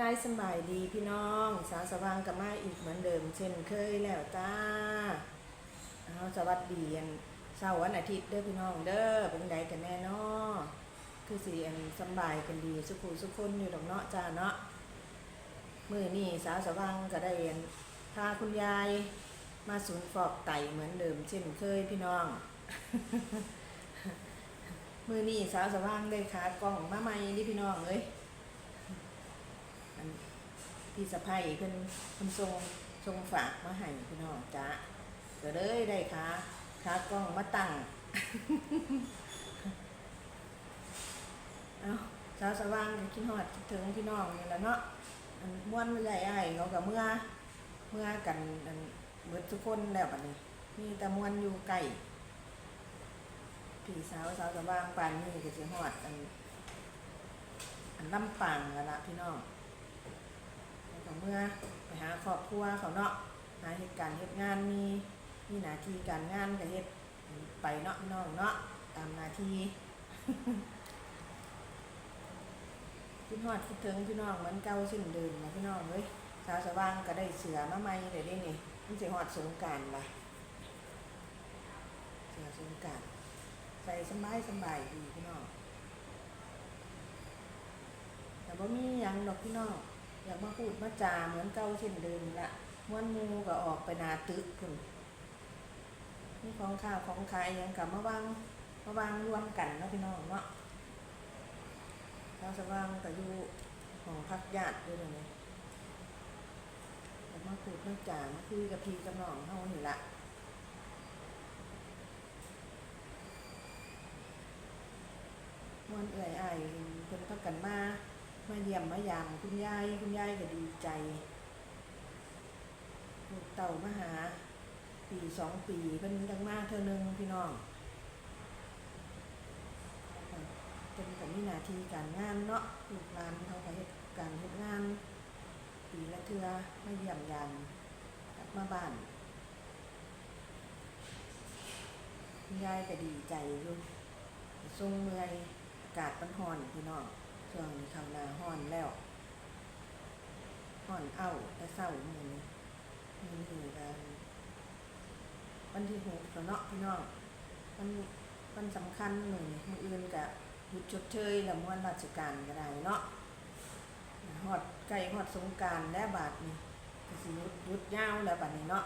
ทายสบายดีพี่น้อง สาวสว่างกับมาอีกเหมือนเดิม เช่นเคยแล้วจ้าเอาสวัสดีอันเช้าวันอาทิตย์เด้อพี่น้องเด้อเป็นไดกันแน่นาะคือสิอันสบายกันดีสุขุสุขคนอยู่ดอกเนาะจ้าเนาะมือนี้สาวสว่างก็ได้อันพาคุณยายมาศูนย์ฟอกไตเหมือนเดิม เช่นเคยพี่น้อง มือนี้สาวสว่างได้ขากล้องมาใหม่นี่พี่น้องเอ้ย พี่สะพ้ยเพิ่นเพิ่นส่งส่งฝากมาให้พี่น้องจ้าก็เลยได้ขาขากล้องมาตั้งเอาสาวสว่างคิดฮอดคิดถึงพี่น้องนี่แหละเนาะอันม่วนใหญ่อ้ายเขาก็เมื่อเมื่อกันอันเบิดทุกคนแล้วบัดนี้มีแต่ม่วนอยู่ใกล้พี่สาวสาวสว่างปานนี่ก็สิฮอดอันอันลำปางกันละพี่น้อง ก็เมื่อไปหาครอบครัวเขาเนาะหาเหตุการณ์เหตุงานมีมีหน้าที่การงานก็เฮ็ดไปเนาะน้องเนาะตามหน้าที่คิดฮอดคิดถึงพี่น้องเหมือนเก่าเช่นเดิมนะพี่น้องเว้ยสาวสว่างก็ได้เสือมาใหม่เลยได้นี่มันสิฮอดสงการละเสือสงการใส่สบายสบายดีพี่น้องแต่ว่ามีหยังดอกพี่น้อง อย่ามาพูดมาจาเหมือนเก่าเช่นเดิมละม้วนมูก็ออกไปนาตึกพุ่นนี่ของข้าวของขายยังกับมาวางมาวางรวมกันเนาะพี่น้องเนาะเราสว่างก็อยู่ของพักญาติด้วยเลยวนี่ามาพูดมาจามาคุยกับพี่กับน้องเฮานี่ละมวนเอื่อยอ้ายเพิ่นพักกันมา มาเยี่ยมมายามคุณยายคุณยายก็ดีใจลูกเต่ามาหา ปีสองปีเพิ่นจังมากเธอหนึงพี่น้องเป็นกับมีนาทีการงานเนาะลูกหลานเขาก็เฮ็ดการเฮ็ดงาน ปีละเทือมาเยี่ยมยามกลับมาบ้านคุณยายก็ดีใจอยู่ทรงเมื่อยอากาศมันร้อนพี่น้อง ช่วงนี้เข้าหน้าร้อนแล้วร้อนเอ้าแต่เศร้ามือนี้มือนี้กันวันที่หกแล้วเนาะพี่น้องมันมันสำคัญมื้อนี้มื้ออื่นก็หยุดชดเชยล้วม่วนราชการก็ได้เนาะฮอดใกล้ฮอดสงการแล้วบาดนี้ก็สิหยุดยุดยาวแล้วบัดนี้เนาะ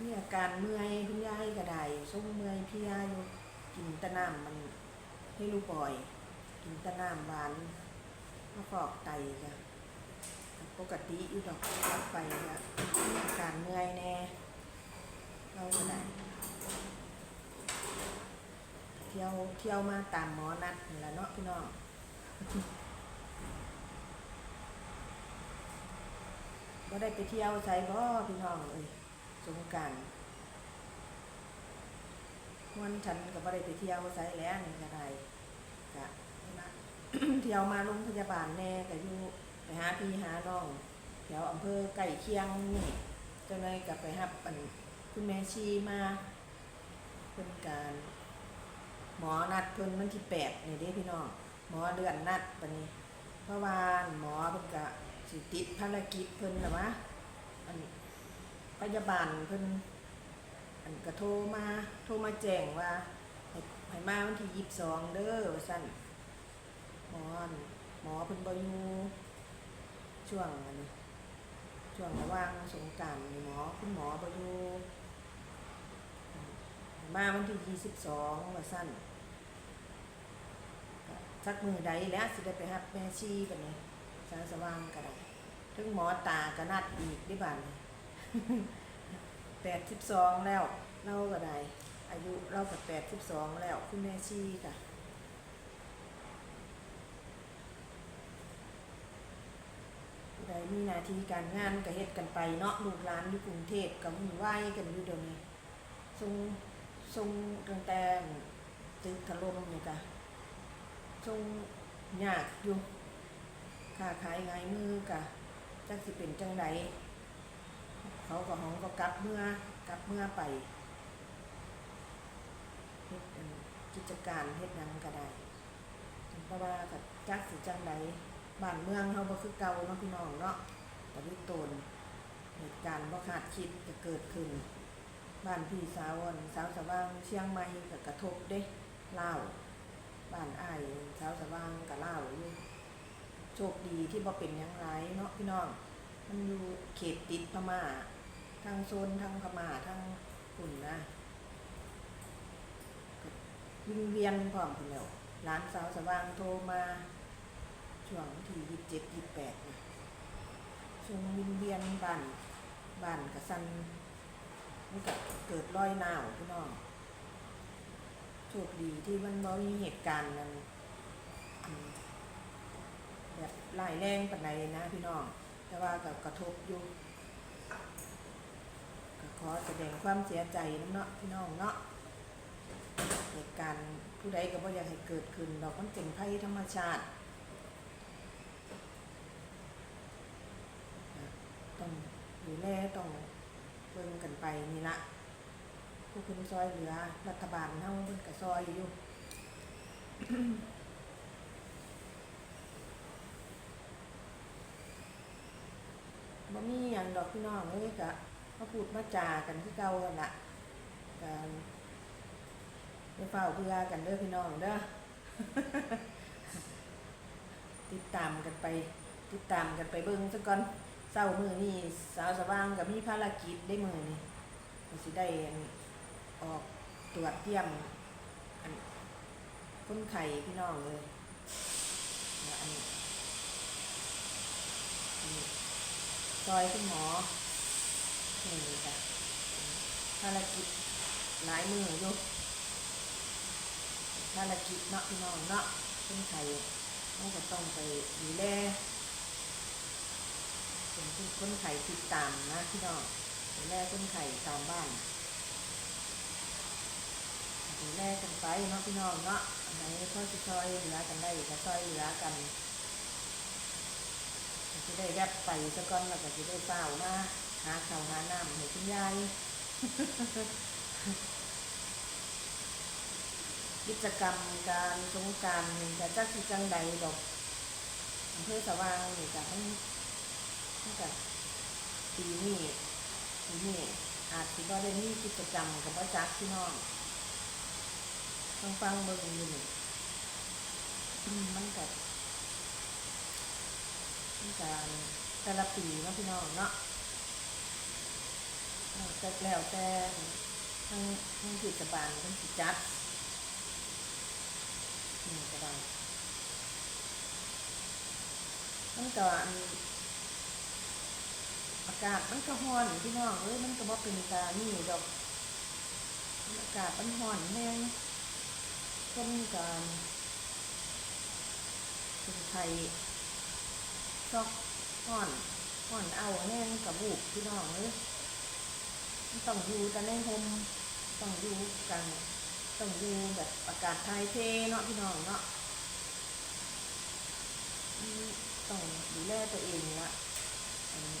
มีอาการเมื่อยคุณยายก็ไดส่งเมื่อยพลียอยู่กินตะน้ำมันให้ลูกปล่อย กินตะน้ำหวานมาฟอกไตจ้ะปกติอยู่ดอกรับไปจ้ะมีอาการเมื่อยแน่เราก็ได้เที่ยวเที่ยวมาตามหมอนัดนี่แหละเนาะพี่น้องก็ได้ไปเที่ยวใส่บ่พี่น้องเอ้ย สงการวันฉันก็บ่ได้ไปเที่ยวไสแล้วนี่ก็ได้กะนี่ละเที่ยวมาโรงพยาบาลแน่ก็อยู่ไปหาพี่หาน้องแถวอำเภอใกล้เคียงนี่เจ้าเลยก็ไปรับอันคุณแม่ชีมาเพิ่นการหมอนัดเพิ่นวันที่แปดนี่เด้พี่น้องหมอเดือนนัดปนี้เพราะว่าหมอเพิ่นก็สิติดภารกิจเพิ่นน่ะวะอัน พยาบาลเพิ่นอันก็โทรมาโทรมาแจ้งว่าให้ให้มาวันที่ยี่สิบสองเด้อว่าซั่นหมออั่นหมอเพิ่นบ่อยู่ช่วงอันนี้ช่วงระหว่างสงกรานต์นี่หมอคุณหมอบ่อยู่ให้มาวันที่ยี่สิบสองว่าซั่นก็สักมือใดแล้วสิได้ไปรับแม่ชีบัดนี้สางสว่างก็ได้ถึงหมอตาก็นัดอีกได้บัดนี้ แปดสิบสองแล้วเราก็ได้อายุเรากับแปดสิบสองแล้วคุณแม่ชีค่ะได้มีหน้าที่การงานก็เฮ็ดกันไปเนาะลูกหลานอยู่กรุงเทพกับมุ่นไหวายกันอยู่เดี๋ยวนี้ทรงทรงตั้งแต่ตึกถล่มนี่ค่ะทรงยากอยู่ค้าขายไงายมือกะจักสิเป็นจังได เขาก็ห้องก็กลับเมื่อกลับเมื่อไปเฮ็ดกิจการเฮ็ดหยังก็ได้เพราะว่ากับจักสิจังใดบ้านเมืองเฮาบ่คือเก่าเนาะพี่น้องเนาะแตะลิตนเหตุการณ์บ่คาดคิดจะเกิดขึ้น บ้านพี่สาวสาวสว่างเชียงใหม่ก็กระทบเด้เลาบ้านอ้ายสาวสว่างก็ลาอยู่โชคดีที่บ่เป็นยังไรเนาะพี่น้อง มันอยู่เขตติดพม่า ทางโซนทางพม่าทางปุ่นนะวิ่งเวียนพร้อมพุ่นแล้วร้านสาวสว่างโทรมาช่วงที่ยี่สิบเจ็ดยี่สิบแปดช่วงวิ่งเวียนบ้านบ้านกระสันมันก็เกิดรอยหนาวพี่น้องโชคดีที่มันบ่มีเหตุการณ์นั้นแบบร้ายแรงปานใดนะพี่น้อง แต่ว่าก็กระทบอยู่ ขอแสดงความเสียใจน้ำเนาะพี่น้องเนาะเหตุการณ์ผู้ใดก็บ่อยากให้เกิดขึ้นดอกมันเป็นภัยธรรมชาติ ต้องดูแลต้องเบิ่งกันไปนี่ละผู้คุณซอยเหลือรัฐบาลเฮาเพิ่นก็ซอยอยู่บ่มีหยังดอกพี่น้องเอ้ยกะ มาพูดมาจากันคือเก่ากันละกันอย่าเฝ้าเบื่อกันเด้อพี่น้องเด้อติดตามกันไป ติดตามกันไปเบิ่งซะก่อนเช้ามือนี้สาวสว่างก็มีภารกิจได้มือนี้ก็สิได้อันออกตรวจเยี่ยมอันคนไข้พี่น้องเลยอันอันนี้ซอยคุณหมอ นี่จ้ะภารกิจหลายมืออยู่ภารกิจเนาะพี่น้องเนาะคนไข้เราก็ต้องไปดูแลเป็นคนไข้ติดตามนะพี่น้องดูแลคนไข้ตามบ้านดูแลกันไปเนาะพี่น้องเนาะอันไหนเขาจะซอยเหลือกันได้ก็ซอยเหลือกันจะได้แวบไปซะก่อนแล้วก็จะได้เปล่ามา หาข้าวหาน้ำให้คุณยายกิจกรรมการสงกรารนี่จะจักสิจังใดดอกอำเภอสว่างนี่จะทั้งทั้กับปีนี้ปีนี้อาจสิบ่ได้มีกิจกรรมกับว่าจักพี่น้องฟังฟังเบิ่งอยู่นี่อืมมันกับการแต่ละปีเนาะพี่น้องเนาะ แต่แล้วแต่ทั้งทั้งเทศบาลทั้งสิจัดนี่ก็ได้มันก็อากาศมันก็ร้อนพี่น้องเอ้ยมันก็บ่เป็นตานี่ดอกอากาศมันร้อนแห้งคนการเป็นไทยซอกห่อนห่อนเอาแน่นกับบุกพี่น้องเอ้ย ต้องอยู่กันในโฮมต้องอยู่กันต้องอยู่แบบอากาศไทยเทเนาะพี่น้องเนาะต้องดูแลตัวเองละอันนี้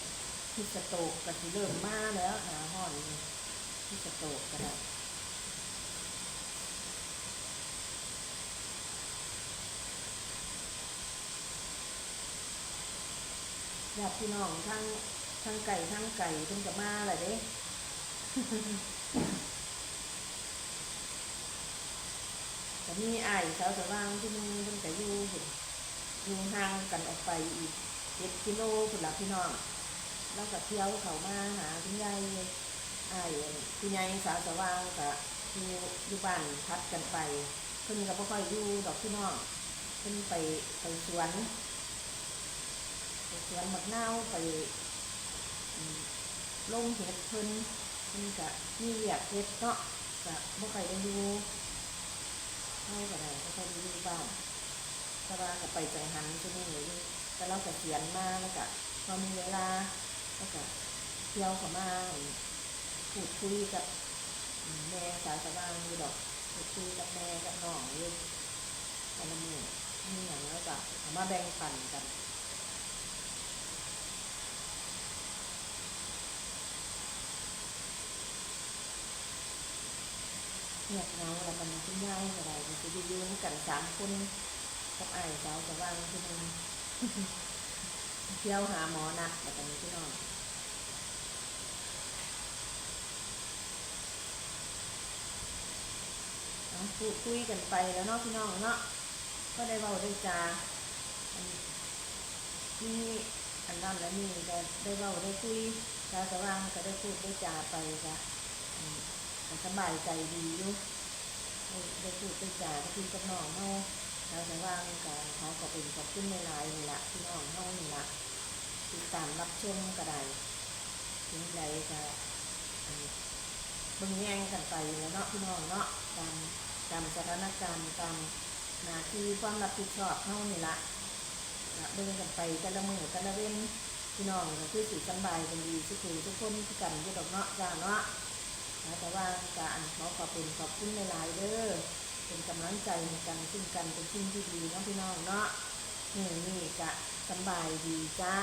ที่สโตกก็สิเริ่มมาแล้วหนาห่อนนี่ที่สโตกก็ได้ญาติพี่น้องทั้งทั้งไก่ทั้งไก่เพิ่นก็มาแหละเด้ แต่มีอ้ายสาวสว่างที่นึงเพิ่นก็อยู่พุ่นอยู่ห่างกันออกไปอีกเจ็ดกิโลพุ่นละพี่น้องแล้วก็เที่ยวเขามาหาคุณยายอ้ายคุณยายสาวสว่างก็อยู่อยู่บ้านพัดกันไปเพิ่นก็บ่ค่อยอยู่ดอกพี่น้องเพิ่นไปไปสวนไปสวนมะนาวไปลงเห็ดเพิ่น เพิ่นก็มีเวียกเฮ็ดเนาะก็บ่ค่อยได้อยู่เฮาก็ได้บ่ค่อยได้อยู่บ้านแต่ว่าก็ไปจังหันซุมื้อนี้อยู่แต่เราก็เขียนมาแล้วก็พอมีเวลาแล้วก็เที่ยวเข้ามาพูดคุยกับแม่สาวสว่างอยู่ดอกพูดคุยกับแม่กับน้องอยู่แต่ละมื้อมีหยังแล้วก็เอามาแบ่งปันกัน เงียบเงาแล้วมันคุณยายอะไรมันจะยู่ๆกันสามคนกับไอ้ายสาวสว่างพี่น้องเที่ยวหาหมอนัดแบบนี้พี่น้องเอาพูดคุยกันไปแล้วเนาะพี่น้องเนาะก็ได้เว้าได้จานี่อันนั้นแล้วนี่ก็ได้เว้าได้คุยสาวสว่างก็ได้พูดได้จาไปก็อืมก็ สบายใจดีอยู่ได้ได้พูดได้จาได้คุยกับน้องเฮาสาวสว่างก็เขาก็เป็นขอบคุณในไลน์นี่ละพี่น้องเฮานี่ละติดตามรับชมก็ได้ถึงไรก็บิ่งแย่งกันไปแล้วเนาะพี่น้องเนาะตามตามสถานการณ์ตามหน้าที่ความรับผิดชอบเฮานี่ละละเบิ่งกันไปแต่ละมือแต่ละเว้นพี่น้องก็คือสิสบายกันดีทุกคนทุกคนกันอยู่ดอกเนาะจ้าเนาะ นะแต่ว่าการขอขอบคุณขอบคุณหลายเด้อเป็นกำลังใจในการซึ่งกันเป็นสิ่งที่ดีน้องพี่น้องเนาะนี่นี่กะสบายดีจ้า